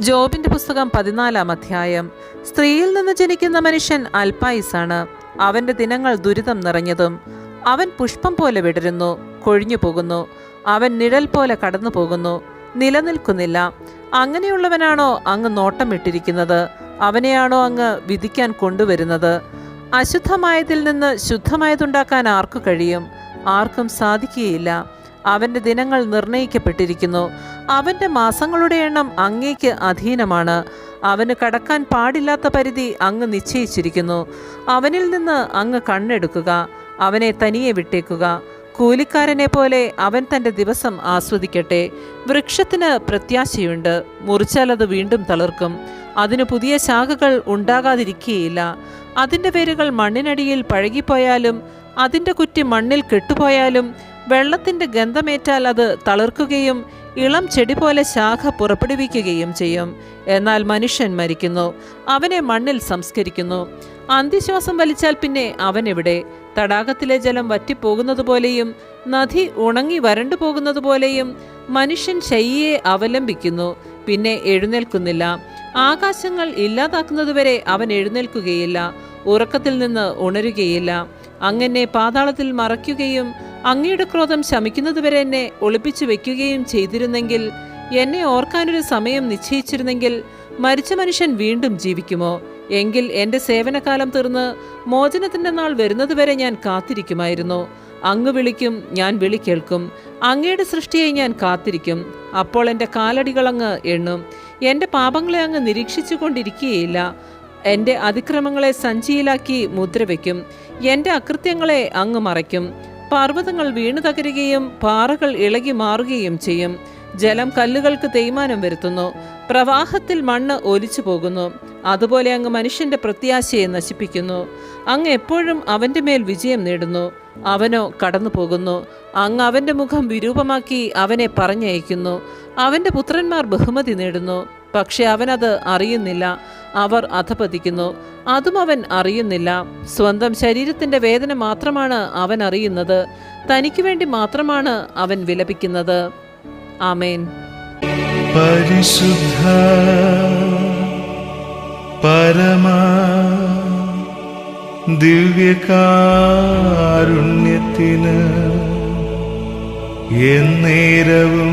ജോബിന്റെ പുസ്തകം പതിനാലാം അധ്യായം. സ്ത്രീയിൽ നിന്ന് ജനിക്കുന്ന മനുഷ്യൻ അൽപായുസാണ്. അവന്റെ ദിനങ്ങൾ ദുരിതം നിറഞ്ഞതും അവൻ പുഷ്പം പോലെ വിടരുന്നു കൊഴിഞ്ഞു പോകുന്നു. അവൻ നിഴൽ പോലെ കടന്നു പോകുന്നു നിലനിൽക്കുന്നില്ല. അങ്ങനെയുള്ളവനാണോ അങ്ങ് നോട്ടം ഇട്ടിരിക്കുന്നത്? അവനെയാണോ അങ്ങ് വിധിക്കാൻ കൊണ്ടുവരുന്നത്? അശുദ്ധമായതിൽ നിന്ന് ശുദ്ധമായതുണ്ടാക്കാൻ ആർക്കു കഴിയും? ആർക്കും സാധിക്കുകയില്ല. അവന്റെ ദിനങ്ങൾ നിർണയിക്കപ്പെട്ടിരിക്കുന്നു. അവന്റെ മാസങ്ങളുടെ എണ്ണം അങ്ങേക്ക് അധീനമാണ്. അവന് കടക്കാൻ പാടില്ലാത്ത പരിധി അങ്ങ് നിശ്ചയിച്ചിരിക്കുന്നു. അവനിൽ നിന്ന് അങ്ങ് കണ്ണെടുക്കുക അവനെ തനിയെ വിട്ടേക്കുക. കൂലിക്കാരനെ പോലെ അവൻ തന്റെ ദിവസം ആസ്വദിക്കട്ടെ. വൃക്ഷത്തിന് പ്രത്യാശയുണ്ട്. മുറിച്ചാൽ അത് വീണ്ടും തളിർക്കും. അതിന് പുതിയ ശാഖകൾ ഉണ്ടാകാതിരിക്കുകയില്ല. അതിന്റെ വേരുകൾ മണ്ണിനടിയിൽ പഴകിപ്പോയാലും അതിന്റെ കുറ്റി മണ്ണിൽ കെട്ടുപോയാലും വെള്ളത്തിന്റെ ഗന്ധമേറ്റാൽ അത് തളിർക്കുകയും ഇളം ചെടി പോലെ ശാഖ പുറപ്പെടുവിക്കുകയും ചെയ്യും. എന്നാൽ മനുഷ്യൻ മരിക്കുന്നു. അവനെ മണ്ണിൽ സംസ്കരിക്കുന്നു. അന്ത്യശ്വാസം വലിച്ചാൽ പിന്നെ അവൻ എവിടെ? തടാകത്തിലെ ജലം വറ്റിപ്പോകുന്നതുപോലെയും നദി ഉണങ്ങി വരണ്ടു പോകുന്നത് പോലെയും മനുഷ്യൻ ശയ്യയെ അവലംബിക്കുന്നു. പിന്നെ എഴുന്നേൽക്കുന്നില്ല. ആകാശങ്ങൾ ഇല്ലാതാക്കുന്നതുവരെ അവൻ എഴുന്നേൽക്കുകയില്ല. ഉറക്കത്തിൽ നിന്ന് ഉണരുകയില്ല. അങ്ങനെ പാതാളത്തിൽ മറയ്ക്കുകയും അങ്ങയുടെ ക്രോധം ശമിക്കുന്നതുവരെ എന്നെ ഒളിപ്പിച്ചു വെക്കുകയും ചെയ്തിരുന്നെങ്കിൽ എന്നെ ഓർക്കാനൊരു സമയം നിശ്ചയിച്ചിരുന്നെങ്കിൽ മരിച്ച മനുഷ്യൻ വീണ്ടും ജീവിക്കുമോ? എങ്കിൽ എന്റെ സേവനകാലം തീർന്ന് മോചനത്തിന്റെ നാൾ വരുന്നതുവരെ ഞാൻ കാത്തിരിക്കുമായിരുന്നു. അങ്ങ് വിളിക്കും ഞാൻ വിളി കേൾക്കും. അങ്ങയുടെ സൃഷ്ടിയെ ഞാൻ കാത്തിരിക്കും. അപ്പോൾ എന്റെ കാലടികൾ അങ്ങ് എണ്ണും. എന്റെ പാപങ്ങളെ അങ്ങ് നിരീക്ഷിച്ചു കൊണ്ടിരിക്കുകയില്ല എന്റെ അതിക്രമങ്ങളെ സഞ്ചിയിലാക്കി മുദ്രവയ്ക്കും എന്റെ അകൃത്യങ്ങളെ അങ്ങ് മറയ്ക്കും. പർവതങ്ങൾ വീണു തകരുകയും പാറകൾ ഇളകി മാറുകയും ചെയ്യും. ജലം കല്ലുകൾക്ക് തേയ്മാനം വരുത്തുന്നു. പ്രവാഹത്തിൽ മണ്ണ് ഒലിച്ചു പോകുന്നു. അതുപോലെ അങ്ങ് മനുഷ്യന്റെ പ്രത്യാശയെ നശിപ്പിക്കുന്നു. അങ്ങ് എപ്പോഴും അവന്റെ മേൽ വിജയം നേടുന്നു. അവനോ കടന്നു പോകുന്നു. അങ്ങ് അവന്റെ മുഖം വിരൂപമാക്കി അവനെ പറഞ്ഞയക്കുന്നു. അവന്റെ പുത്രന്മാർ ബഹുമതി നേടുന്നു. പക്ഷെ അവനത് അറിയുന്നില്ല. അവർ അധപതിക്കുന്നു. അതും അവൻ അറിയുന്നില്ല. സ്വന്തം ശരീരത്തിന്റെ വേദന മാത്രമാണ് അവൻ അറിയുന്നത്. തനിക്ക് വേണ്ടി മാത്രമാണ് അവൻ വിലപിക്കുന്നത്. ആമേൻ. പരിശുദ്ധ പരമ ദിവ്യകാരുണ്യത്തിന് എന്നേരവും